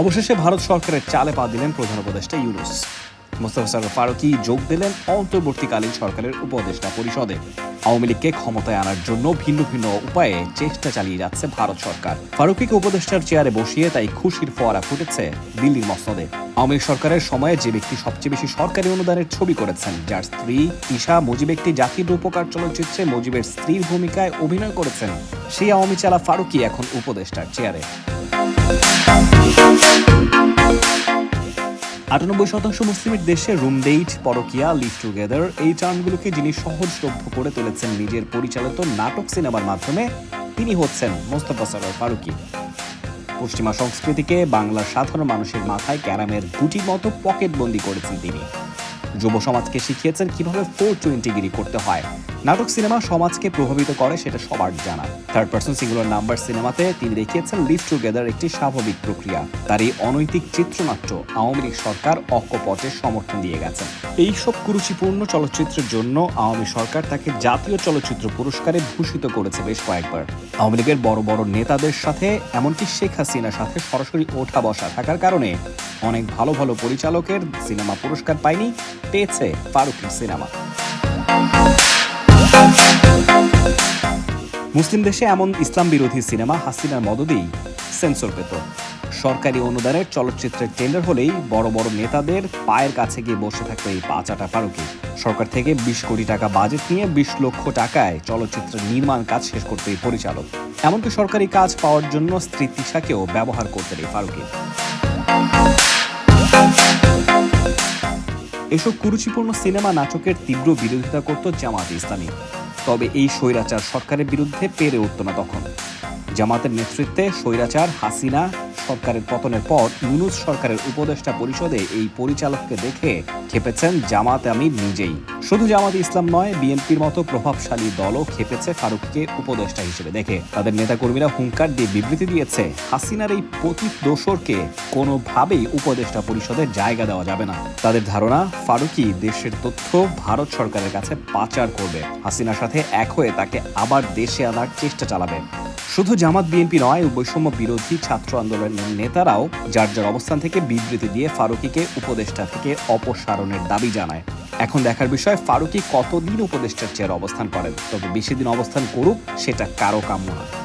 অবশেষে ভারত সরকারের চালে পা দিলেন প্রধান উপদেষ্টা ইউনুস। মোস্তফা সরোয়ার ফারুকি যোগ দিলেন অন্তর্বর্তীকালীন সরকারের উপদেষ্টা পরিষদে। আওয়ামী লীগকে ক্ষমতায় আনার জন্য ভিন্ন ভিন্ন উপায়ে চেষ্টা চালিয়ে যাচ্ছে ভারত সরকার। ফারুকিকে উপদেষ্টার চেয়ারে বসিয়ে তাই খুশির ফোয়ারা ফুটেছে দিল্লির মসনদে। আওয়ামী সরকারের সময়ে যে ব্যক্তি সবচেয়ে বেশি সরকারি অনুদানের ছবি করেছেন, যার স্ত্রী ঈশা মুজিব একটি জাতির উপকার চলচ্চিত্রে মুজিবের স্ত্রীর ভূমিকায় অভিনয় করেছেন, সেই আওয়ামী চালা ফারুকি এখন উপদেষ্টার চেয়ারে। আটানব্বই শতাংশ মুসলিমের দেশে রুম ডেইট পরকিয়া লিভ টুগেদার এই টার্মগুলোকে যিনি সহজলভ্য করে তুলেছেন নিজের পরিচালিত নাটক সিনেমার মাধ্যমে, তিনি হচ্ছেন মোস্তফা সরোয়ার ফারুকি। পশ্চিমা সংস্কৃতিকে বাংলার সাধারণ মানুষের মাথায় ক্যারামের গুটির মতো পকেটবন্দি করেছেন তিনি। যুব সমাজকে শিখিয়েছেন কীভাবে ফোর টোয়েন্টিগিরি করতে হয়। নাটক সিনেমা সমাজকে প্রভাবিত করে সেটা সবার জানা। থার্ড পার্সন সিঙ্গুলার নাম্বার সিনেমাতে তিনি দেখিয়েছেন লিভ টুগেদার একটি স্বাভাবিক প্রক্রিয়া। তার এই অনৈতিক চিত্রনাট্য আওয়ামী লীগ সরকার অক্কপটে সমর্থন দিয়ে গেছেন এই সব কুরুচিপূর্ণ চলচ্চিত্রের জন্য আওয়ামী সরকার তাকে জাতীয় চলচ্চিত্র পুরস্কারে ভূষিত করেছে বেশ কয়েকবার। আওয়ামী লীগের বড় বড় নেতাদের সাথে, এমনকি শেখ হাসিনার সাথে সরাসরি ওঠা বসা থাকার কারণে অনেক ভালো ভালো পরিচালকের সিনেমা পুরস্কার পায়নি। পেয়েছে ফারুকের সিনেমা। মুসলিম দেশে এমন ইসলাম বিরোধী সিনেমা হাসিনার মদদেই সেন্সর পেত। সরকারি অনুদানের চলচ্চিত্রের টেন্ডার হলেই বড় বড় নেতাদের পায়ের কাছে গিয়ে বসে থাকতো এই পাঁচাটা ফারুকি সরকার থেকে বিশ কোটি টাকা বাজেট নিয়ে বিশ লক্ষ টাকায় চলচ্চিত্রের নির্মাণ কাজ শেষ করতো এই পরিচালক। এমনকি সরকারি কাজ পাওয়ার জন্য স্ত্রী তিশাকেও ব্যবহার করতেন এই ফারুকি এসব কুরুচিপূর্ণ সিনেমা নাটকের তীব্র বিরোধিতা করত জামাত ইসলামী। তবে এই স্বৈরাচার সরকারের বিরুদ্ধে পেরে উঠত না তখন। জামাতের নেতৃত্বে স্বৈরাচার, হাসিনা সরকারের পতনের পর ইউনুস সরকারের উপদেষ্টা পরিষদে এই পরিচালককে দেখে খেপেছেন জামাত আমির নিজেই। শুধু জামাত ইসলাম নয়, বিএনপির মতো প্রভাবশালী দলও খেপেছে ফারুককে উপদেষ্টা হিসেবে দেখে। তাদের নেতাকর্মীরা হুঙ্কার দিয়ে বিবৃতি দিয়েছে, হাসিনার এই পতিত দোসরকে কোনোভাবেই উপদেষ্টা পরিষদের জায়গা দেওয়া যাবে না। তাদের ধারণা ফারুকি দেশের তথ্য ভারত সরকারের কাছে পাচার করবে। হাসিনার সাথে এক হয়ে তাকে আবার দেশে আনার চেষ্টা চালাবে। শুধু জামাত বিএনপি নয়, বৈষম্য বিরোধী ছাত্র আন্দোলনের নেতারাও যার যার অবস্থান থেকে বিবৃতি দিয়ে ফারুকিকে উপদেষ্টা থেকে অপসারণের দাবি জানায়। এখন দেখার বিষয়, ফারুকি কতদিন উপদেষ্টার চেয়ার অবস্থান করেন? তবে বেশি দিন অবস্থান করুক, সেটা কারও কাম্য না।